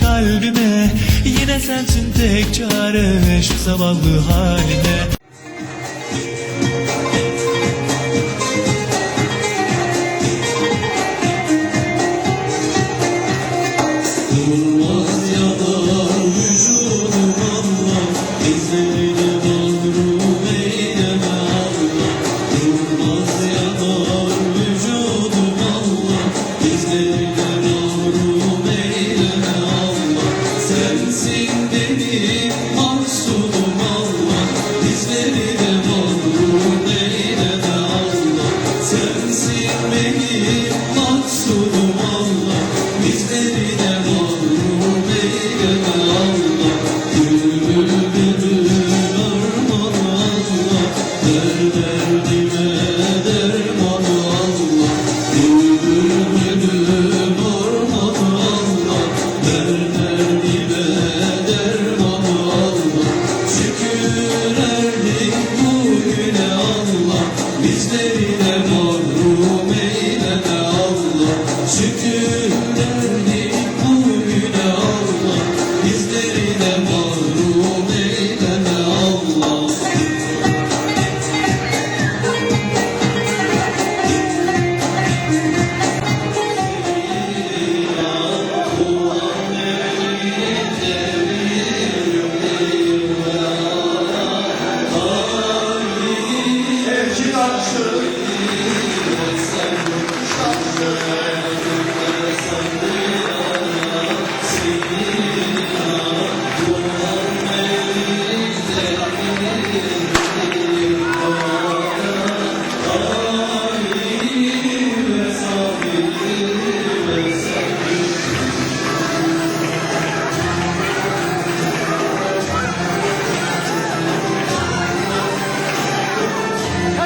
kalbime. Yine sensin tek çare Şu zavallı haline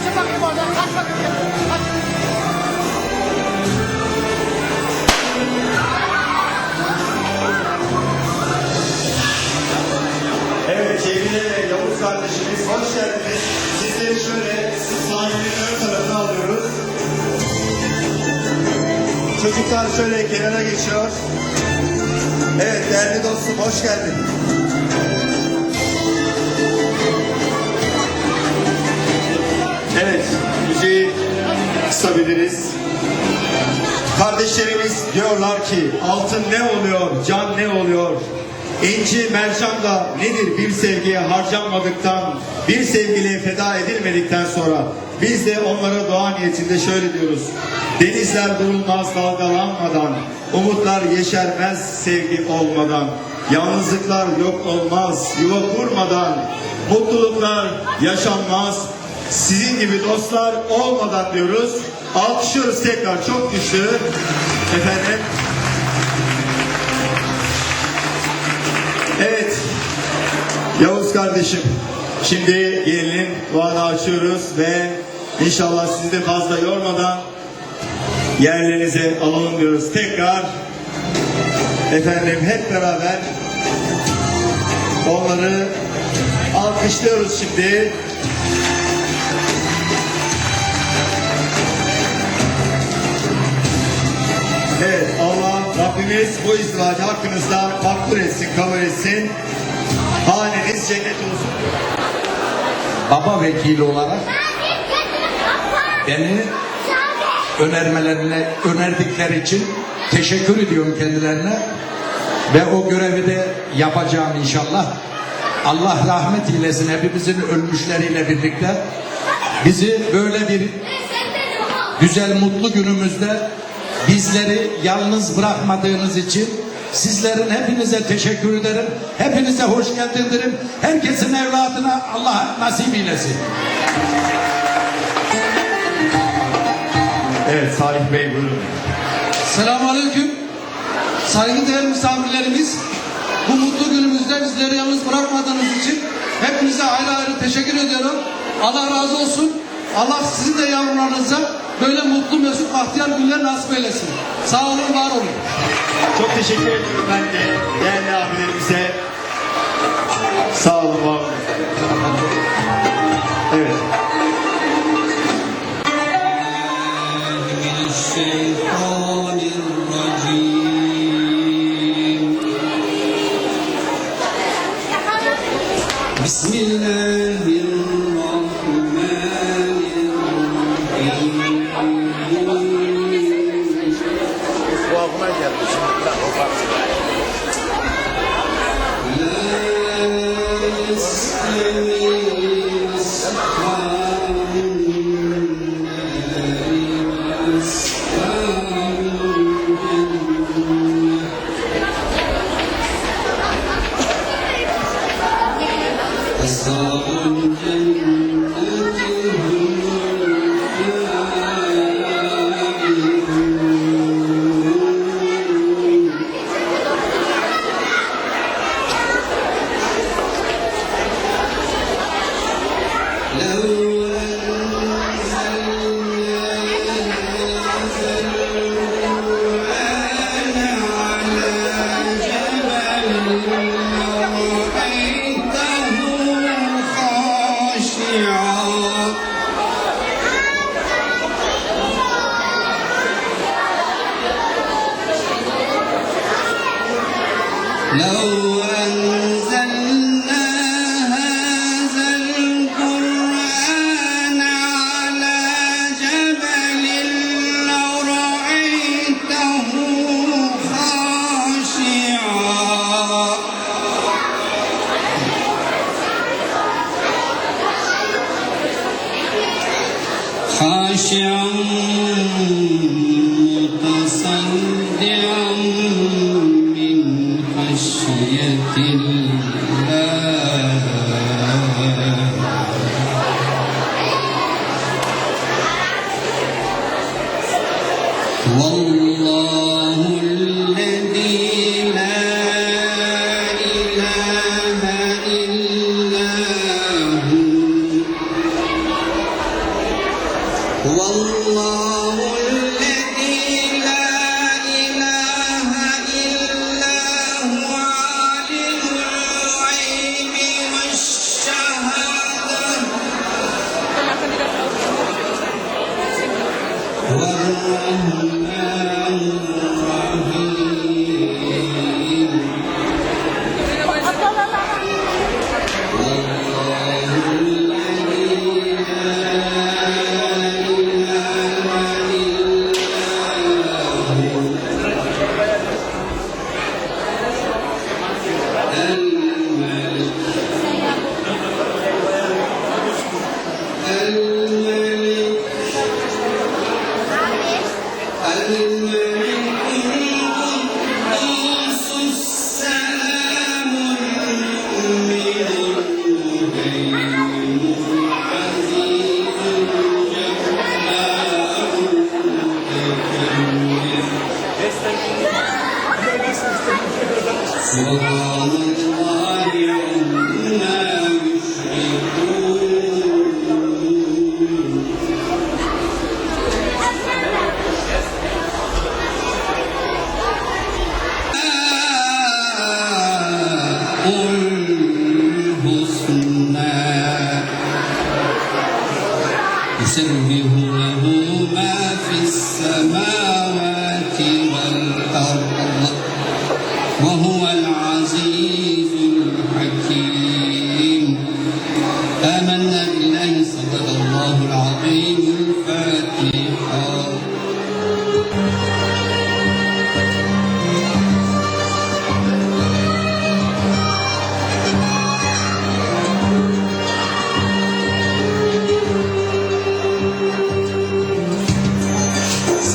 Kaçın bakayım oradan, kaç bakayım. Kaç. Evet Cemile Yavuz kardeşimiz hoş geldiniz. Sizleri şöyle sahnenin ön tarafına alıyoruz. Çocuklar şöyle kenara geçiyor. Evet değerli dostum hoş geldin. Kısabiliriz. Kardeşlerimiz diyorlar ki altın ne oluyor, can ne oluyor? İnci mercan da nedir bir sevgiye harcanmadıktan, bir sevgiliye feda edilmedikten sonra biz de onlara dua niyetinde şöyle diyoruz. Denizler durulmaz dalgalanmadan, umutlar yeşermez sevgi olmadan, yalnızlıklar yok olmaz yuva kurmadan, mutluluklar yaşanmaz sizin gibi dostlar olmadan diyoruz. Alkışlıyoruz tekrar çok güçlü. Efendim. Evet. Yavuz kardeşim. Şimdi gelinin duanı açıyoruz ve inşallah sizi de fazla yormadan yerlerinize alalım diyoruz. Tekrar efendim hep beraber onları alkışlıyoruz şimdi. Rabbimiz bu izdivacı hakkınızda makbul etsin, kabul etsin. Haneniz cennet olsun. baba vekili olarak beni önermelerine önerdikleri için teşekkür ediyorum kendilerine ve o görevi de yapacağım inşallah. Allah rahmet eylesin hepimizin ölmüşleriyle birlikte. Bizi böyle bir güzel mutlu günümüzde bizleri yalnız bırakmadığınız için sizlerin hepinize teşekkür ederim. Hepinize hoş geldin derim. Herkesin evladına Allah nasip eylesin. Evet Salih Bey buyurun. Selamünaleyküm. Saygıdeğer misafirlerimiz, bu mutlu günümüzde bizleri yalnız bırakmadığınız için hepinize ayrı ayrı teşekkür ediyorum. Allah razı olsun. Allah sizin de yavrularınıza böyle mutlu, mesut, bahtiyar günler nasip eylesin. Sağ olun, var olun. Çok teşekkür ediyorum ben de değerli abilerimize. Sağ olun, var olun. Evet. من هو والله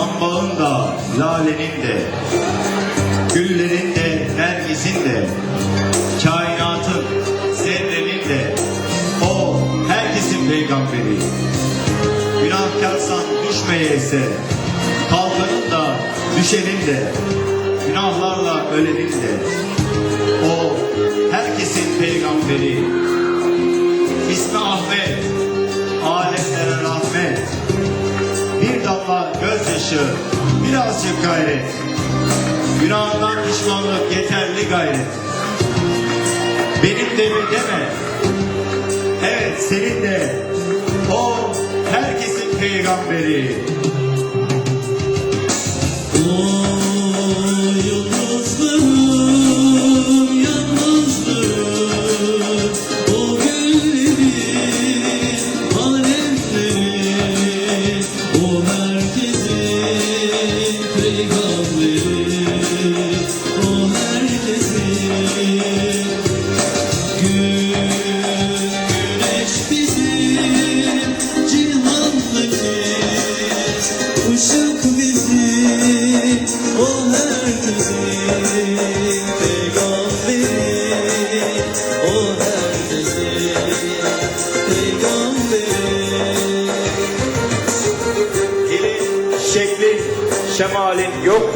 Sambağın da, lalenin de, güllerin de, nergisin de, kainatın, zerrenin de, o herkesin peygamberi. Günahkarsan düşmeyeyse, kalkanın da, düşenin de, günahlarla ölenin de, o herkesin peygamberi. İsmi Ahmet, Damla gözyaşı, birazcık gayret. Günahından pişmanlık yeterli gayret. Benim de mi deme. Evet senin de. O herkesin peygamberi.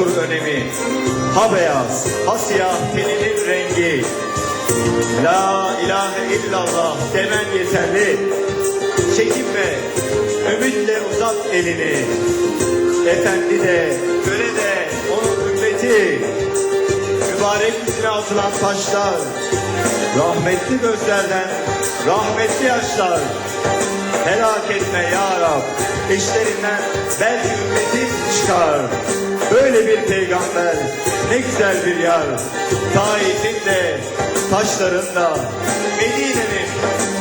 Yoktur önemi. Ha beyaz, ha siyah teninin rengi. La ilahe illallah demen yeterli. Çekinme, ümitle uzat elini. Efendi de, köle de, onun ümmeti. Mübarek yüzüne atılan taşlar. Rahmetli gözlerden, rahmetli yaşlar. Helak etme ya Rab. İşlerinden belki ümmetin çıkar. Böyle bir peygamber ne güzel bir yar. Taif'in de, taşların da, Medine'nin,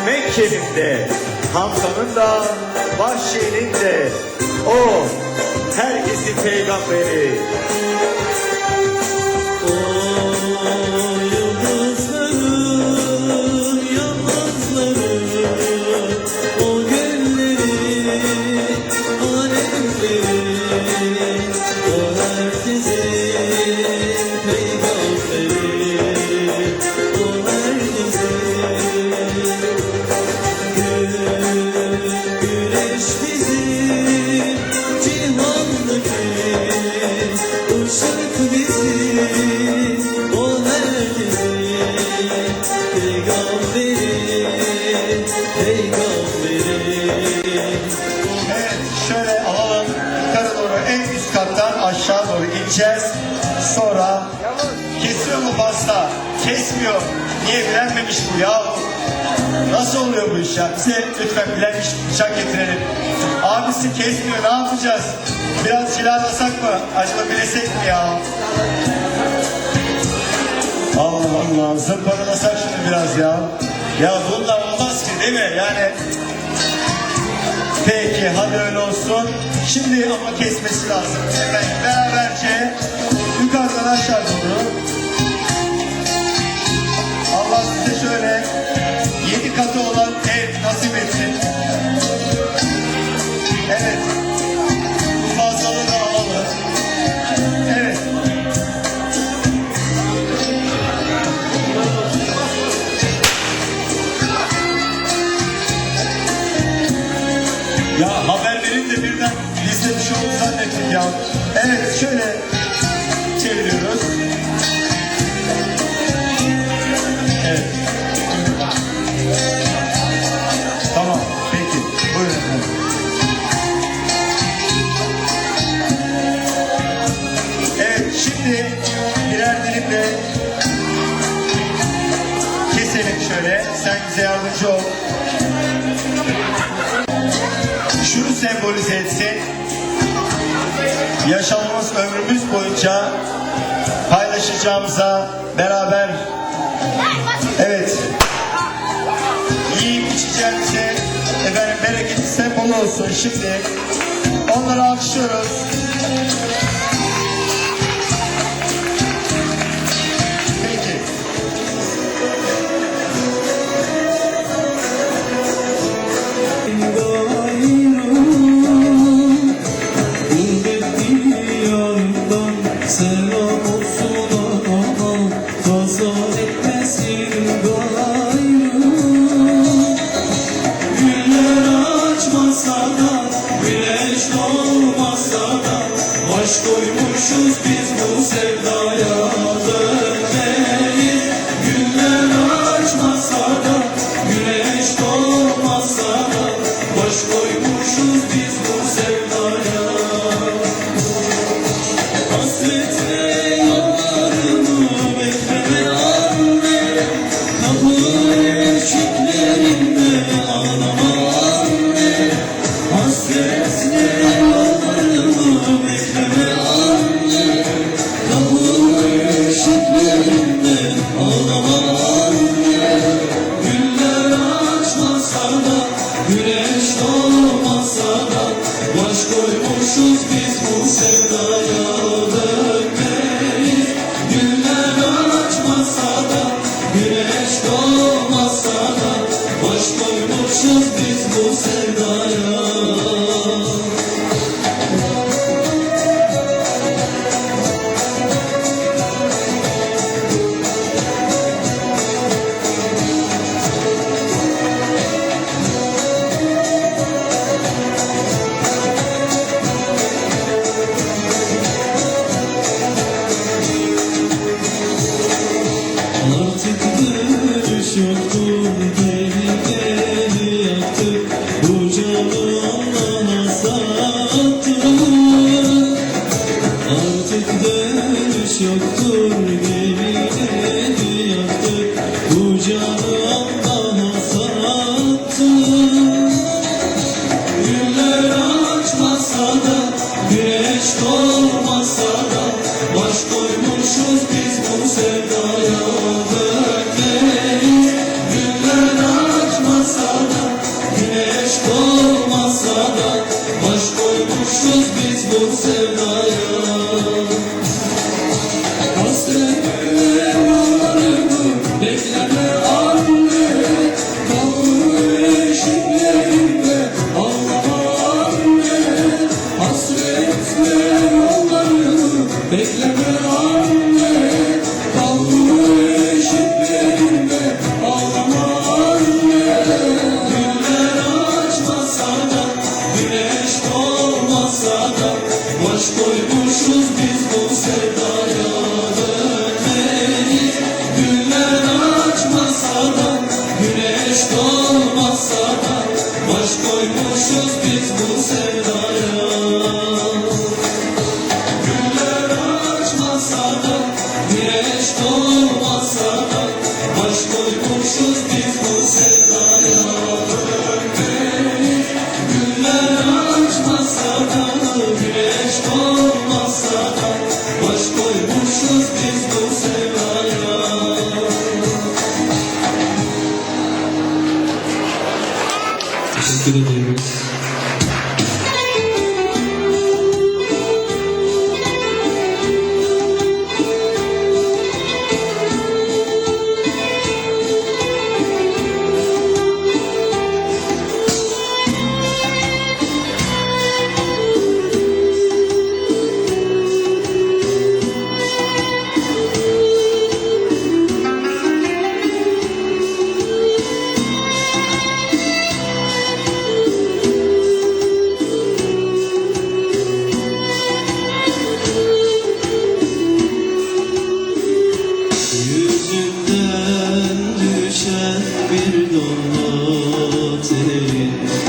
Mekke'nin de, Hamza'nın da, Vahşi'nin de, o herkesin peygamberi. Yıldızlarım, ya? Nasıl oluyor bu iş ya? Bize lütfen bilenmiş bıçak getirelim. Abisi kesmiyor ne yapacağız? Biraz cilalasak mı? Acaba bilesek mi ya? Allah Allah zımparalasak şunu biraz ya. Ya bunlar olmaz ki değil mi? Yani Peki hadi öyle olsun. Şimdi ama kesmesi lazım. Evet beraberce bize yardımcı ol. Şunu sembolize etsin. Yaşamımız ömrümüz boyunca paylaşacağımıza beraber evet yiyip içeceğimize efendim bereketli sembol olsun şimdi onları alkışlıyoruz. Lord. Christmas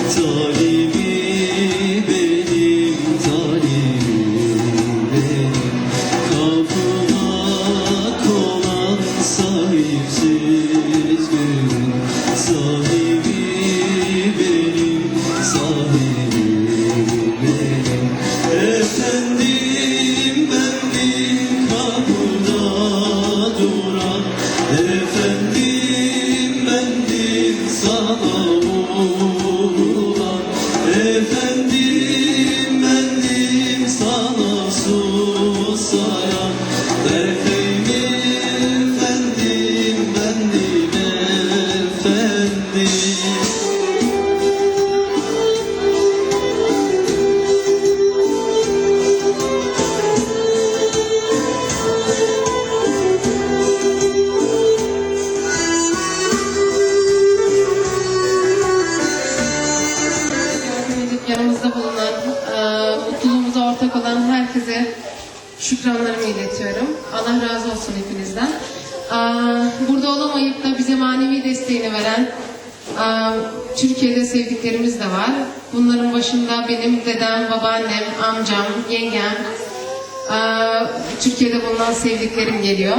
这一 sevdiklerim geliyor.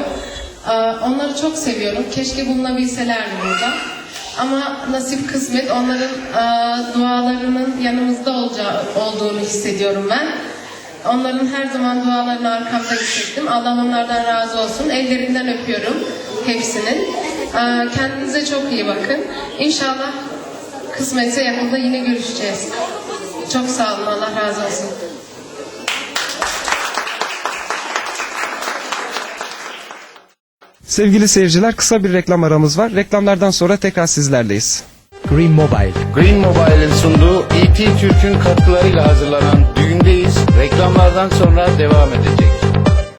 Aa, Onları çok seviyorum. Keşke bulunabilselerdi burada. Ama nasip kısmet onların aa, dualarının yanımızda olacağı, olduğunu hissediyorum ben. Onların her zaman dualarını arkamda hissettim. Allah onlardan razı olsun. Ellerinden öpüyorum hepsinin. Aa, Kendinize çok iyi bakın. İnşallah kısmetse yakında yine görüşeceğiz. Çok sağ olun. Allah razı olsun. Sevgili seyirciler kısa bir reklam aramız var. Reklamlardan sonra tekrar sizlerleyiz. Green Mobile. Green Mobile'in sunduğu ET Türk'ün katkılarıyla hazırlanan Düğündeyiz reklamlardan sonra devam edecek.